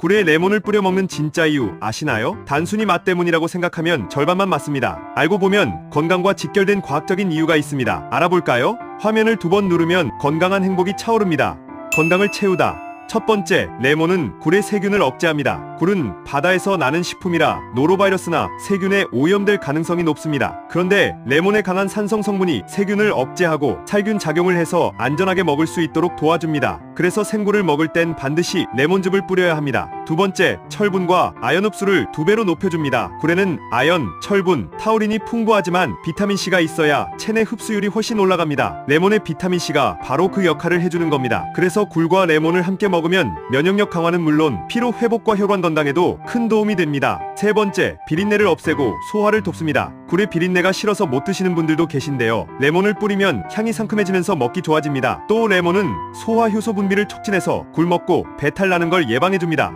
굴에 레몬을 뿌려 먹는 진짜 이유 아시나요? 단순히 맛 때문이라고 생각하면 절반만 맞습니다. 알고 보면 건강과 직결된 과학적인 이유가 있습니다. 알아볼까요? 화면을 두 번 누르면 건강한 행복이 차오릅니다. 건강을 채우다. 첫 번째, 레몬은 굴의 세균을 억제합니다. 굴은 바다에서 나는 식품이라 노로바이러스나 세균에 오염될 가능성이 높습니다. 그런데 레몬의 강한 산성 성분이 세균을 억제하고 살균 작용을 해서 안전하게 먹을 수 있도록 도와줍니다. 그래서 생굴을 먹을 땐 반드시 레몬즙을 뿌려야 합니다. 두 번째, 철분과 아연 흡수를 두 배로 높여줍니다. 굴에는 아연, 철분, 타우린이 풍부하지만 비타민C가 있어야 체내 흡수율이 훨씬 올라갑니다. 레몬의 비타민C가 바로 그 역할을 해주는 겁니다. 그래서 굴과 레몬을 함께 먹으면 면역력 강화는 물론 피로 회복과 혈관 건강에도 큰 도움이 됩니다. 세 번째, 비린내를 없애고 소화를 돕습니다. 굴의 비린내가 싫어서 못 드시는 분들도 계신데요. 레몬을 뿌리면 향이 상큼해지면서 먹기 좋아집니다. 또 레몬은 소화 효소 분비를 촉진해서 굴 먹고 배탈 나는 걸 예방해줍니다.